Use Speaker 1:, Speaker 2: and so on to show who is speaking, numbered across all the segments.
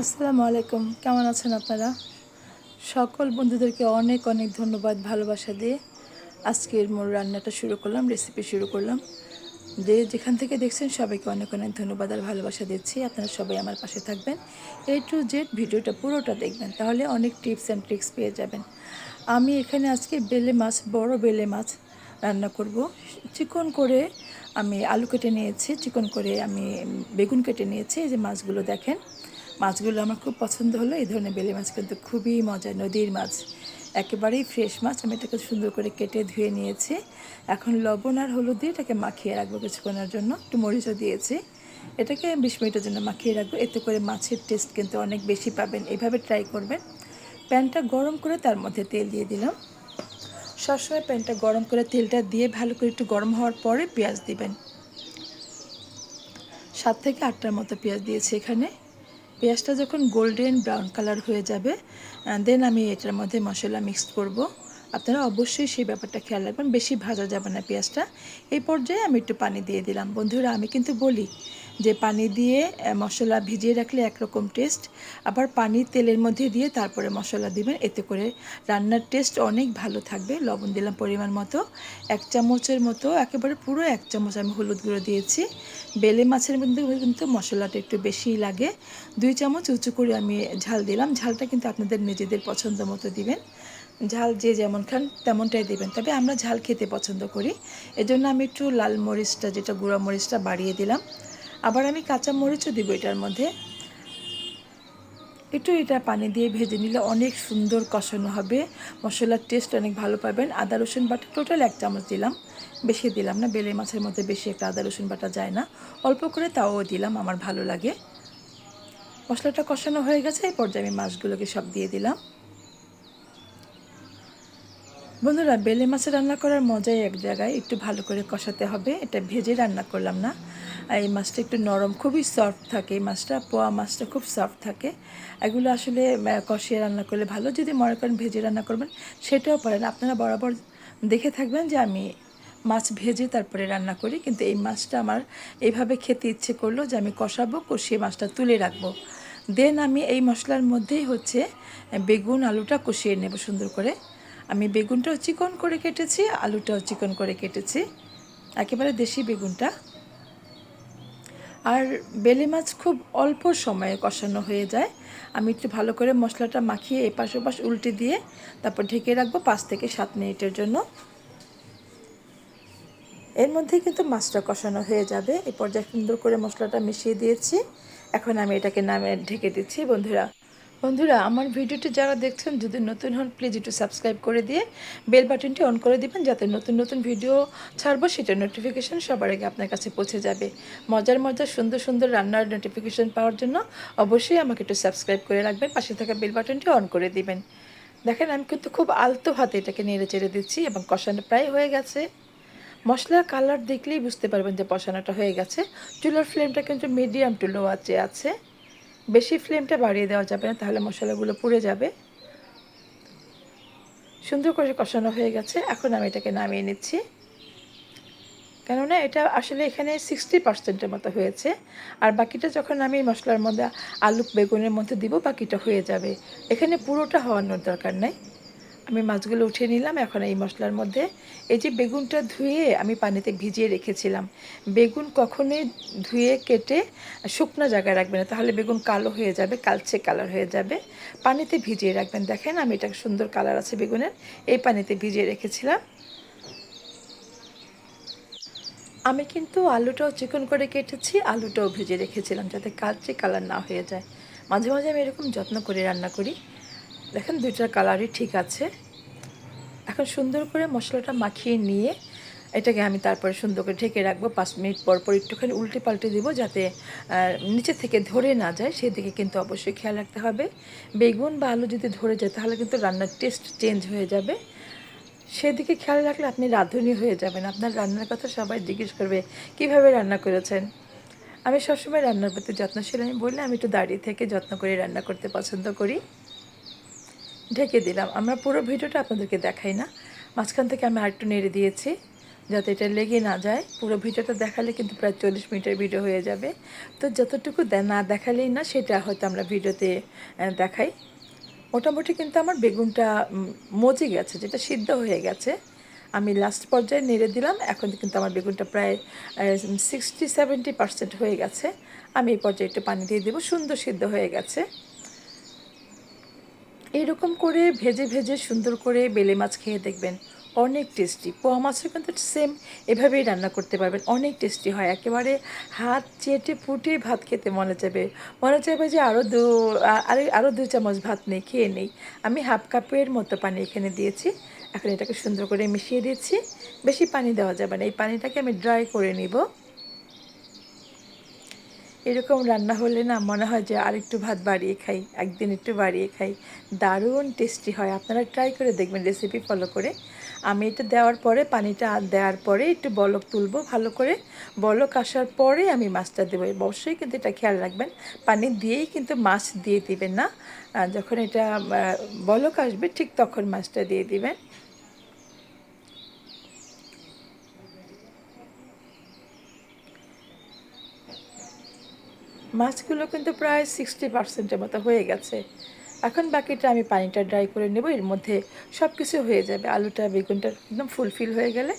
Speaker 1: আসসালামু আলাইকুম। কেমন আছেন আপনারা? সকল বন্ধুদেরকে অনেক অনেক ধন্যবাদ, ভালোবাসা দিয়ে আজকের মোর রান্নাটা শুরু করলাম রেসিপি শুরু করলাম। যে যেখান থেকে দেখছেন সবাইকে অনেক অনেক ধন্যবাদ আর ভালোবাসা দিচ্ছি। আপনারা সবাই আমার পাশে থাকবেন। এ টু জেড ভিডিওটা পুরোটা দেখবেন, তাহলে অনেক টিপস অ্যান্ড ট্রিক্স পেয়ে যাবেন। আমি এখানে আজকে বেলে মাছ, বড় বেলে মাছ রান্না করব। চিকন করে আমি আলু কেটে নিয়েছি, চিকন করে আমি বেগুন কেটে নিয়েছি। এই যে মাছগুলো দেখেন মাছগুলো আমার খুব পছন্দ হলো। এই ধরনের বেলে মাছ কিন্তু খুবই মজা নদীর মাছ। একেবারেই ফ্রেশ মাছ। আমি এটাকে সুন্দর করে কেটে ধুয়ে নিয়েছি। এখন লবণ আর হলুদ দিয়ে এটাকে মাখিয়ে রাখব কিছুক্ষণের জন্য। একটু মরিচও দিয়েছি। এটাকে বিশ মিনিটের জন্য মাখিয়ে রাখব। এতে করে মাছের টেস্ট কিন্তু অনেক বেশি পাবেন। এভাবে ট্রাই করবেন। প্যানটা গরম করে তার মধ্যে তেল দিয়ে দিলাম। সবসময় প্যানটা গরম করে তেলটা দিয়ে ভালো করে একটু গরম হওয়ার পরে পেঁয়াজ দিবেন। সাত থেকে আটটার মতো পেঁয়াজ দিয়েছি এখানে। পেঁয়াজটা যখন গোল্ডেন ব্রাউন কালার হয়ে যাবে দেন আমি এটার মধ্যে মশলা মিক্সড করব। আপনারা অবশ্যই সেই ব্যাপারটা খেয়াল রাখবেন, বেশি ভাজা যাবে না পেঁয়াজটা। এই পর্যায়ে আমি একটু পানি দিয়ে দিলাম। বন্ধুরা, আমি কিন্তু বলি যে পানি দিয়ে মশলা ভিজিয়ে রাখলে একরকম টেস্ট আবার পানি তেলের মধ্যে দিয়ে তারপরে মশলা দিবেন, এতে করে রান্নার টেস্ট অনেক ভালো থাকবে, লবণ দিলাম পরিমাণ মতো, এক চামচের মতো, একেবারে পুরো এক চামচ আমি হলুদ গুঁড়ো দিয়েছি। বেলে মাছের মধ্যে কিন্তু মশলাটা একটু বেশিই লাগে। দুই চামচ উঁচু করে আমি ঝাল দিলাম। ঝালটা কিন্তু আপনাদের নিজেদের পছন্দ মতো দিবেন। ঝাল যে যেমন খান, তেমনটাই দেবেন। তবে আমরা ঝাল খেতে পছন্দ করি। এজন্য আমি একটু লাল মরিচটা, যেটা গুঁড়া মরিচটা বাড়িয়ে দিলাম। আবার আমি কাঁচা মরিচও দিব এটার মধ্যে। একটু এটা পানি দিয়ে ভেজে নিলে অনেক সুন্দর কষানো হবে। মশলার টেস্ট অনেক ভালো পাবেন। আদা, রসুন বাটা টোটাল এক চামচ দিলাম। বেশি দিলাম না বেলে মাছের মধ্যে বেশি একটা আদা, রসুন বাটা যায় না। অল্প করে তাও দিলাম, আমার ভালো লাগে। মশলাটা কষানো হয়ে গেছে, এই পর্যায়ে আমি মাছগুলোকে সব দিয়ে দিলাম। বন্ধুরা, বেলে মাছের রান্না করার মজাই এক জায়গায়। একটু ভালো করে কষাতে হবে। এটা ভেজে রান্না করলাম না। এই মাছটা একটু নরম, খুবই সফট থাকে। এই মাছটা, পোয়া মাছটা খুব সফট থাকে। এগুলো আসলে কষিয়ে রান্না করলে ভালো। যদি মনে করেন ভেজে রান্না করবেন, সেটাও পারেন। আপনারা বরাবর দেখে থাকবেন যে আমি মাছ ভেজে তারপরে রান্না করি। কিন্তু এই মাছটা আমার এইভাবে খেতে ইচ্ছে করল যে আমি কষাবো, কষিয়ে মাছটা তুলে রাখব। দেন আমি এই মশলার মধ্যেই হচ্ছে বেগুন, আলুটা কষিয়ে নেব সুন্দর করে। আমি বেগুনটাও চিকন করে কেটেছি, আলুটাও চিকন করে কেটেছি। একেবারে দেশি বেগুনটা। আর বেলে মাছ খুব অল্প সময়ে কষানো হয়ে যায়। আমি একটু ভালো করে মশলাটা মাখিয়ে এপাশ ওপাশ উল্টে দিয়ে তারপর ঢেকে রাখব পাঁচ থেকে সাত মিনিটের জন্য। এর মধ্যে কিন্তু মাছটা কষানো হয়ে যাবে। এই পর্যায়ে সুন্দর করে মশলাটা মিশিয়ে দিয়েছি। এখন আমি এটাকে নামে ঢেকে দিচ্ছি, বন্ধুরা। বন্ধুরা, আমার ভিডিওটি যারা দেখছেন, যদি নতুন হন প্লিজ একটু সাবস্ক্রাইব করে দিয়ে বেল বাটনটি অন করে দিবেন, যাতে নতুন নতুন ভিডিও ছাড়বো সেটার নোটিফিকেশান সবার আগে আপনার কাছে পৌঁছে যাবে। মজার মজার, সুন্দর সুন্দর রান্নার নোটিফিকেশান পাওয়ার জন্য অবশ্যই আমাকে একটু সাবস্ক্রাইব করে রাখবেন, পাশে থাকা বেল বাটনটি অন করে দিবেন। দেখেন, আমি কিন্তু খুব আলতো হাতে এটাকে নেড়ে চেড়ে দিচ্ছি এবং কষানো প্রায় হয়ে গেছে। মশলার কালার দেখলেই বুঝতে পারবেন যে কষানোটা হয়ে গেছে। চুলার ফ্লেমটা কিন্তু মিডিয়াম টু লো আছে আছে। বেশি ফ্লেমটা বাড়িয়ে দেওয়া যাবে না, তাহলে মশলাগুলো পুড়ে যাবে। সুন্দর করে কষানো হয়ে গেছে, এখন আমি এটাকে নামিয়ে নিচ্ছি। কেননা এটা আসলে এখানে সিক্সটি পার্সেন্টের মতো হয়েছে, আর বাকিটা যখন আমি মশলার মধ্যে আলু বেগুনের মধ্যে দিব, বাকিটা হয়ে যাবে। এখানে পুরোটা হওয়ানোর দরকার নাই। আমি মাছগুলো উঠিয়ে নিলাম, এখন এই মশলার মধ্যে এই যে বেগুনটা ধুয়ে আমি পানিতে ভিজিয়ে রেখেছিলাম। বেগুন কখনোই ধুয়ে কেটে শুকনো জায়গায় রাখবেন না, তাহলে বেগুন কালো হয়ে যাবে, কালচে কালার হয়ে যাবে। পানিতে ভিজিয়ে রাখবেন, দেখেন আমি এটা সুন্দর কালার আছে বেগুনের, এই পানিতে ভিজিয়ে রেখেছিলাম। আমি কিন্তু আলুটাও চিকন করে কেটেছি, আলুটাও ভেজে রেখেছিলাম যাতে কালচে কালার না হয়ে যায়। মাঝে মাঝে আমি এরকম যত্ন করে রান্না করি। দেখেন দুইটার কালারই ঠিক আছে। এখন সুন্দর করে মশলাটা মাখিয়ে নিয়ে এটাকে আমি তারপরে সুন্দর করে ঢেকে রাখব। পাঁচ মিনিট পর পর একটুখানি উল্টে পাল্টে দিব যাতে নিচে থেকে ধরে না যায়। সেদিকে কিন্তু অবশ্যই খেয়াল রাখতে হবে। বেগুন বা আলু যদি ধরে যায়, তাহলে কিন্তু রান্নার টেস্ট চেঞ্জ হয়ে যাবে। সেদিকে খেয়াল রাখলে আপনি রাঁধুনি হয়ে যাবেন। আপনার রান্নার কথা সবাই জিজ্ঞেস করবে, কীভাবে রান্না করেছেন? আমি সবসময় রান্নার প্রতি যত্নশীল। আমি বললে আমি একটু দাঁড়িয়ে থেকে যত্ন করে রান্না করতে পছন্দ করি। ঢেকে দিলাম। আমরা পুরো ভিডিওটা আপনাদেরকে দেখাই না। মাঝখান থেকে আমি আরেকটু নেড়ে দিয়েছি, যাতে এটা লেগে না যায়। পুরো ভিডিওটা দেখালে কিন্তু প্রায় চল্লিশ মিনিটের ভিডিও হয়ে যাবে। তো যতটুকু না দেখালেই না, সেটা হয়তো আমরা ভিডিওতে দেখাই। মোটামুটি কিন্তু আমার বেগুনটা মজে গেছে, যেটা সিদ্ধ হয়ে গেছে। আমি লাস্ট পর্যায়ে নেড়ে দিলাম। এখন কিন্তু আমার বেগুনটা প্রায় সিক্সটি সেভেন্টি পার্সেন্ট হয়ে গেছে। আমি এই পর্যায়ে একটু পানি দিয়ে দেবো। সুন্দর সিদ্ধ হয়ে গেছে। এইরকম করে ভেজে ভেজে সুন্দর করে বেলে মাছ খেয়ে দেখবেন। অনেক টেস্টি পোয়া মাছও কিন্তু সেম এভাবেই রান্না করতে পারবেন। অনেক টেস্টি হয়। একেবারে হাত চেটে ফুটে ভাত খেতে মনে যাবে। মনে যাবে যে আরও দু আরে আরও দু চামচ ভাত নেই, খেয়ে নেই। আমি হাফ কাপের মতো পানি এখানে দিয়েছি। এখন এটাকে সুন্দর করে মিশিয়ে দিচ্ছি। বেশি পানি দেওয়া যাবে না। এই পানিটাকে আমি ড্রাই করে নিব। এরকম রান্না হলে না মনে হয় যে আর একটু ভাত বাড়িয়ে খাই, একদিন একটু বাড়িয়ে খাই। দারুণ টেস্টি হয়। আপনারা ট্রাই করে দেখবেন রেসিপি ফলো করে। আমি এটা দেওয়ার পরে, পানিটা দেওয়ার পরে একটু বলক তুলবো। ভালো করে বলক আসার পরে আমি মাছটা দেবো। অবশ্যই কিন্তু এটা খেয়াল রাখবেন। পানি দিয়েই কিন্তু মাছ দিয়ে দিবেন না। যখন এটা বলক আসবে, ঠিক তখন মাছটা দিয়ে দিবেন। মাছগুলো কিন্তু প্রায় সিক্সটি পার্সেন্টের মতো হয়ে গেছে। এখন বাকিটা আমি পানিটা ড্রাই করে নেব, এর মধ্যে সব কিছু হয়ে যাবে। আলুটা, বেগুনটা একদম ফুলফিল হয়ে গেলে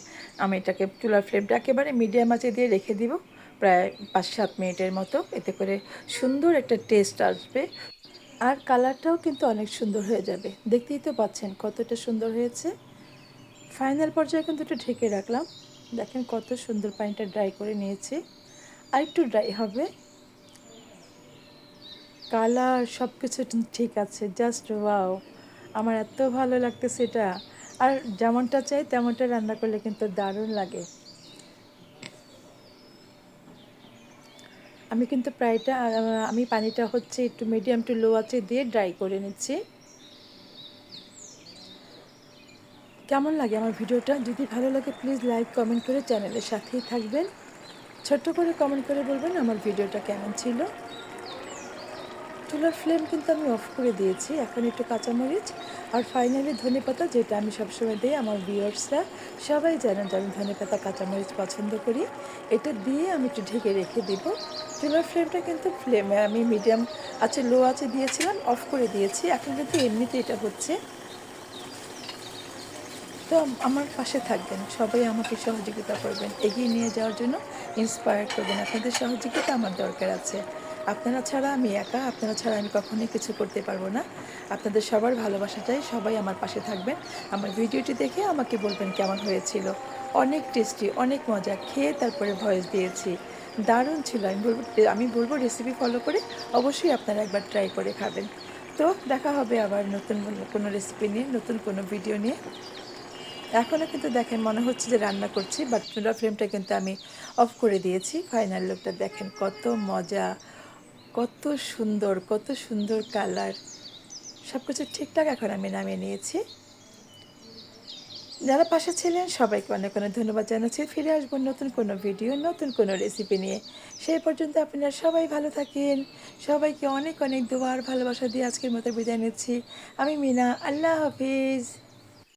Speaker 1: আমি এটাকে চুলার ফ্লেমটা একেবারে মিডিয়াম আঁচে দিয়ে রেখে দিব, প্রায় পাঁচ সাত মিনিটের মতো। এতে করে সুন্দর একটা টেস্ট আসবে আর কালারটাও কিন্তু অনেক সুন্দর হয়ে যাবে। দেখতেই তো পাচ্ছেন কতটা সুন্দর হয়েছে। ফাইনাল পর্যায়ে কিন্তু একটু ঢেকে রাখলাম। দেখেন কত সুন্দর পানিটা ড্রাই করে নিয়েছি। আর একটু ড্রাই হবে। কালার সব কিছু ঠিক আছে জাস্ট ওয়াও আমার এত ভালো লাগতেছে এটা। আর যেমনটা চাই তেমনটা রান্না করলে কিন্তু দারুণ লাগে। আমি কিন্তু প্রায়টা, আমি পানিটা হচ্ছে একটু মিডিয়াম টু লো আছে দিয়ে ড্রাই করে নিচ্ছি। কেমন লাগে আমার ভিডিওটা? যদি ভালো লাগে প্লিজ লাইক কমেন্ট করে চ্যানেলের সাথেই থাকবেন। ছোট্ট করে কমেন্ট করে বলবেন আমার ভিডিওটা কেমন ছিল। চুলার ফ্লেম কিন্তু আমি অফ করে দিয়েছি। এখন একটু কাঁচামরিচ আর ফাইনালি ধনেপাতা যেটা আমি সবসময় দিই আমার ভিউয়ার্সরা সবাই জানেন যে আমি ধনেপাতা কাঁচামরিচ পছন্দ করি। এটা দিয়ে আমি একটু ঢেকে রেখে দিব। চুলার ফ্লেমটা কিন্তু ফ্লেমে আমি মিডিয়াম আছে লো আছে দিয়েছিলাম অফ করে দিয়েছি। এখন কিন্তু এমনিতে এটা হচ্ছে। তো আমার পাশে থাকবেন। সবাই আমাকে সহযোগিতা করবেন। এগিয়ে নিয়ে যাওয়ার জন্য ইন্সপায়ার করবেন। আপনাদের সহযোগিতা আমার দরকার আছে। আপনারা ছাড়া আমি একা, আপনারা ছাড়া আমি কখনোই কিছু করতে পারব না। আপনাদের সবার ভালোবাসা চাই সবাই আমার পাশে থাকবেন। আমার ভিডিওটি দেখে আমাকে বলবেন কেমন হয়েছিল। অনেক টেস্টি, অনেক মজা, খেয়ে তারপরে ভয়েস দিয়েছি। দারুণ ছিল। আমি বলব আমি বলব রেসিপি ফলো করে অবশ্যই আপনারা একবার ট্রাই করে খাবেন। তো দেখা হবে আবার নতুন, কোনো রেসিপি নিয়ে, নতুন কোনো ভিডিও নিয়ে। এখনও কিন্তু দেখেন মনে হচ্ছে যে রান্না করছি বাট চুলা ফ্লেমটা কিন্তু আমি অফ করে দিয়েছি। ফাইনাল লুকটা দেখেন কত মজা। কত সুন্দর কত সুন্দর কালার সব কিছু ঠিকঠাক এখন আমি নামিয়ে নিয়েছি। যারা পাশে ছিলেন, সবাইকে অনেক অনেক ধন্যবাদ জানাচ্ছি। ফিরে আসব নতুন কোনো ভিডিও নতুন কোনো রেসিপি নিয়ে। সেই পর্যন্ত আপনারা সবাই ভালো থাকেন। সবাইকে অনেক অনেক দোয়ার ভালোবাসা দিয়ে আজকের মতো বিদায় নিচ্ছি। আমি মিনা, আল্লাহ হাফিজ।